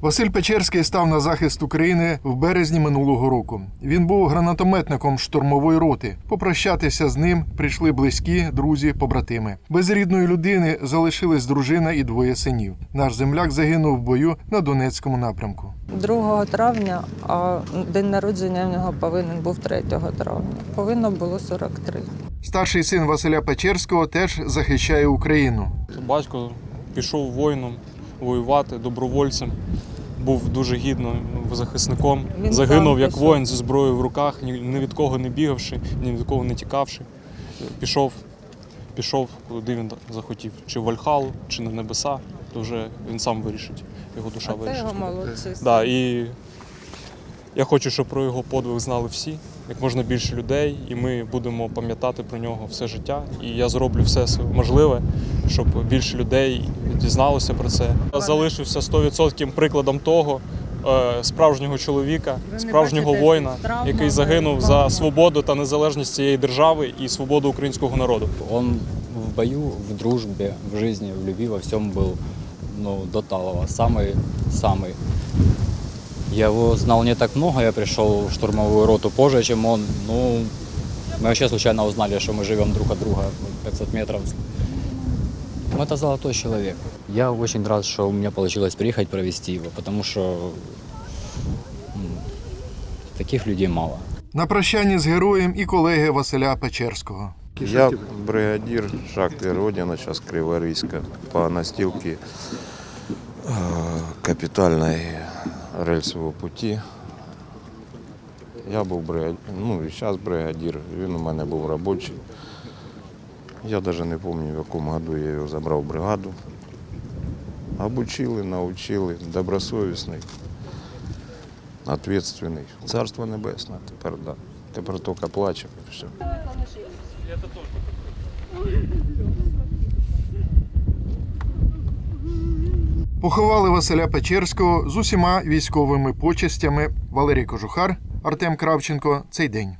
Василь Печерський став на захист України в березні минулого року. Він був гранатометником штурмової роти. Попрощатися з ним прийшли близькі, друзі, побратими. Без рідної людини залишились дружина і двоє синів. Наш земляк загинув в бою на Донецькому напрямку. 2 травня, а день народження в нього повинен був 3 травня. Повинно було 43. Старший син Василя Печерського теж захищає Україну. Батько пішов воїном воювати, добровольцем. Був дуже гідно захисником. Він Загинув як пішов. воїн зі зброєю в руках, ні ні від кого не бігавши, ні від кого не тікавши. Пішов, пішов, куди він захотів. Чи в Вальхалу, чи на небеса, то вже він сам вирішить. Його душа А це вирішить. його молодці. Да, і я хочу, щоб про його подвиг знали всі, як можна більше людей, і ми будемо пам'ятати про нього все життя. І я зроблю все можливе, щоб більше людей дізналося про це. Я залишився 100% прикладом того е, справжнього чоловіка, Ви не справжнього бачите воїна, з травмами, який загинув за травмами. свободу та незалежність цієї держави і свободу українського народу. Он в бою, в дружбе, в жизни, в любви, во всем был ну, до Талова. Самый-самый. Я его знал не так много, я пришел в штурмовую роту позже, чем он. Ну, мы вообще случайно узнали, что мы живем друг от друга 500 метров. Ну, это золотой человек. Я очень рад, что у меня получилось приехать провести его, потому что м, таких людей мало. На прощанні з героєм і колеги Василя Печерського. Я бригадир шахты Родина, сейчас Криворийска, по настилке э, капитальной рельсового пути. Я був бригадир, ну і зараз бригадир, він у мене був робочий. Я навіть не пам'ятаю, в якому году я його забрав в бригаду. Обучили, навчили, добросовісний, відповідальний. Царство небесне тепер, да. Тепер тільки плачемо і все. Поховали Василя Печерського з усіма військовими почестями Валерій Кожухар, Артем Кравченко. Цей день.